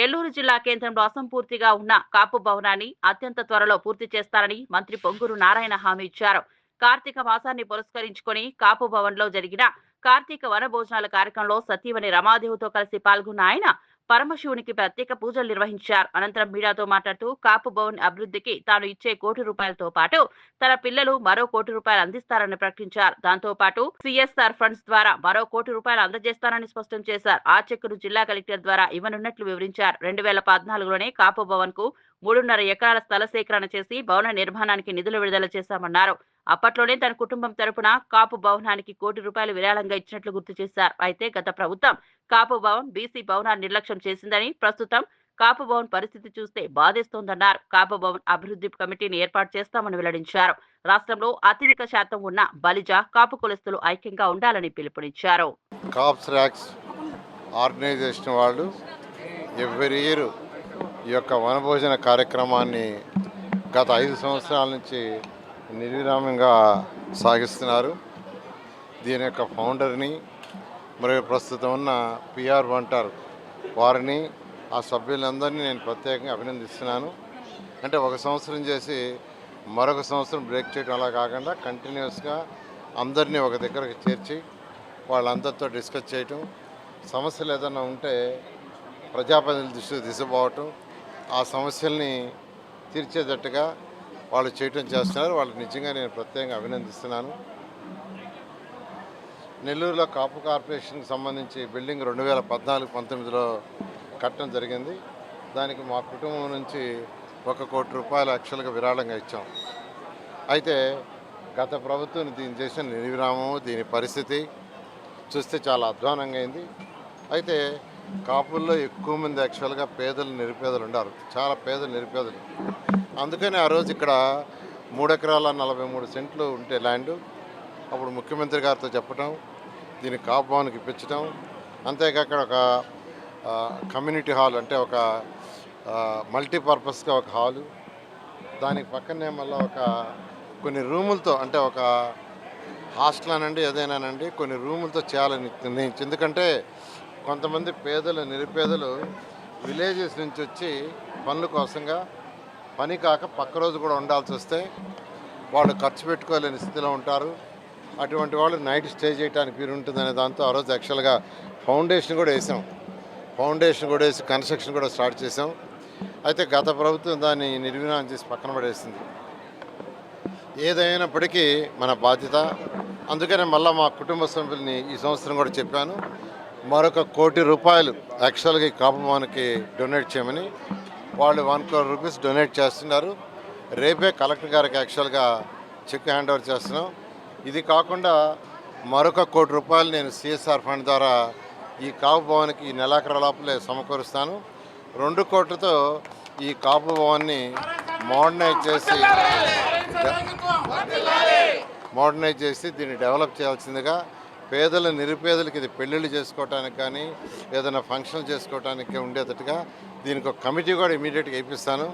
నెల్లూరు జిల్లా కేంద్రంలో అసంపూర్తిగా ఉన్న కాపు భవనాన్ని అత్యంత త్వరలో పూర్తి చేస్తారని మంత్రి పొంగూరు నారాయణ హామీ ఇచ్చారు. కార్తీక మాసాన్ని పురస్కరించుకొని కాపు భవన్లో జరిగిన కార్తీక వన భోజనాల కార్యక్రమంలో సతీవని రమాదేవితో కలిసి పాల్గొన్న ఆయన పరమశివునికి ప్రత్యేక పూజలు నిర్వహించారు. అనంతరం మీడియాతో మాట్లాడుతూ కాపు భవన్ అభివృద్ధికి తాను ఇచ్చే కోటి రూపాయలతో పాటు తన పిల్లలు మరో కోటి రూపాయలు అందిస్తారని ప్రకటించారు. దాంతో పాటు సిఎస్ఆర్ ఫండ్స్ ద్వారా మరో కోటి రూపాయలు అందజేస్తారని స్పష్టం చేశారు. ఆ చెక్కును జిల్లా కలెక్టర్ ద్వారా ఇవ్వనున్నట్లు వివరించారు. రెండు వేల పద్నాలుగులోనే కాపు భవన్కు మూడున్నర ఎకరాల స్థల సేకరణ చేసి భవన నిర్మాణానికి నిధులు విడుదల చేశామన్నారు. అప్పట్లోనే తన కుటుంబం తరపున కాపు భవనానికి కోటి రూపాయలు విరాళంగా ఇచ్చినట్లు గుర్తు చేశారు. అయితే గత ప్రభుత్వం కాపు భవన్ బీసీ భవనాన్ని నిర్లక్ష్యం చేసిందని ప్రస్తుతం కాపు భవన్ పరిస్థితి చూస్తే బాధేస్తోందన్నారు. కాపు భవన్ అభివృద్ధి కమిటీని ఏర్పాటు చేస్తామని వెల్లడించారు. రాష్ట్రంలో అత్యధిక శాతం ఉన్న బలిజ కాపు కులస్తులు ఐక్యంగా ఉండాలని పిలుపునిచ్చారు. కాప్స్ ర్యాక్స్ ఆర్గనైజేషన్ వాళ్ళు ఎవ్రీ ఇయర్ ఈ యొక్క వనభోజన కార్యక్రమాన్ని గత ఐదు సంవత్సరాల నుంచి నిర్విరామంగా సాగిస్తున్నారు. దీని యొక్క ఫౌండర్ని మరియు ప్రస్తుతం ఉన్న పిఆర్ వంటర్ వారిని ఆ సభ్యులందరినీ నేను ప్రత్యేకంగా అభినందిస్తున్నాను. అంటే ఒక సంవత్సరం చేసి మరొక సంవత్సరం బ్రేక్ చేయడం అలా కాకుండా కంటిన్యూస్గా అందరినీ ఒక దగ్గరకు చేర్చి వాళ్ళందరితో డిస్కస్ చేయటం సమస్యలు ఏదైనా ఉంటే ప్రజాప్రతినిధుల దృష్టికి తీసుకుపోవటం ఆ సమస్యల్ని తీర్చేటట్టుగా వాళ్ళు చేయటం చేస్తున్నారు. వాళ్ళకి నిజంగా నేను ప్రత్యేకంగా అభినందిస్తున్నాను. నెల్లూరులో కాపు కార్పొరేషన్కి సంబంధించి బిల్డింగ్ రెండు వేల పద్నాలుగు పంతొమ్మిదిలో కట్టడం జరిగింది. దానికి మా కుటుంబం నుంచి ఒక కోటి రూపాయలు యాక్చువల్గా విరాళంగా ఇచ్చాం. అయితే గత ప్రభుత్వం దీన్ని చేసిన నిర్విరామము దీని పరిస్థితి చూస్తే చాలా అధ్వానంగా అయింది. అయితే కాపుల్లో ఎక్కువ మంది యాక్చువల్గా పేదలు నిరుపేదలు ఉన్నారు చాలా పేదలు నిరుపేదలు. అందుకని ఆ రోజు ఇక్కడ మూడు ఎకరాల నలభై మూడు సెంట్లు ఉంటే ల్యాండ్. అప్పుడు ముఖ్యమంత్రి గారితో చెప్పటం దీన్ని కాపు ఇప్పించడం అంతేకాక ఒక కమ్యూనిటీ హాల్ అంటే ఒక మల్టీపర్పస్గా ఒక హాలు. దానికి పక్కనే మళ్ళీ ఒక కొన్ని రూములతో అంటే ఒక హాస్టల్ అనండి ఏదైనానండి కొన్ని రూములతో చేయాలని నిర్ణయించి ఎందుకంటే కొంతమంది పేదలు నిరుపేదలు విలేజెస్ నుంచి వచ్చి పనుల కోసంగా పని కాక పక్క రోజు కూడా ఉండాల్సి వస్తే వాళ్ళు ఖర్చు పెట్టుకోలేని స్థితిలో ఉంటారు. అటువంటి వాళ్ళు నైట్ స్టే చేయడానికి వీలు ఉంటుందనే దాంతో ఆ రోజు యాక్చువల్గా ఫౌండేషన్ కూడా వేసాం. ఫౌండేషన్ కూడా వేసి కన్స్ట్రక్షన్ కూడా స్టార్ట్ చేసాం. అయితే గత ప్రభుత్వం దాన్ని నిర్వీణం చేసి పక్కన పడేసింది. ఏదైనప్పటికీ మన బాధ్యత. అందుకనే మళ్ళీ మా కుటుంబ సభ్యుల్ని ఈ సంవత్సరం కూడా చెప్పాను. మరొక కోటి రూపాయలు యాక్చువల్గా ఈ కాపు డొనేట్ చేయమని వాళ్ళు వన్ క్రోర్ రూపీస్ డొనేట్ చేస్తున్నారు. రేపే కలెక్టర్ గారికి యాక్చువల్గా చెక్ హ్యాండ్ ఓవర్ చేస్తున్నాం. ఇది కాకుండా మరొక కోటి రూపాయలు నేను సిఎస్ఆర్ ఫండ్ ద్వారా ఈ కాపు భవన్కి ఈ నెలాఖరు లోపలే సమకూరుస్తాను. రెండు కోట్లతో ఈ కాపు భవన్ని మోడర్నైజ్ చేసి మోడర్నైజ్ చేసి దీన్ని డెవలప్ చేయాల్సిందిగా పేదల నిరుపేదలకి ఇది పెళ్ళిళ్ళు చేసుకోవటానికి కానీ ఏదైనా ఫంక్షన్ చేసుకోవటానికి ఉండేటట్టుగా దీనికి ఒక కమిటీ కూడా ఇమీడియట్గా ఇప్పిస్తాను.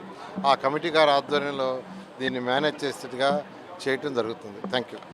ఆ కమిటీ గారి ఆధ్వర్యంలో దీన్ని మేనేజ్ చేసేట్టుగా చేయటం జరుగుతుంది. Thank you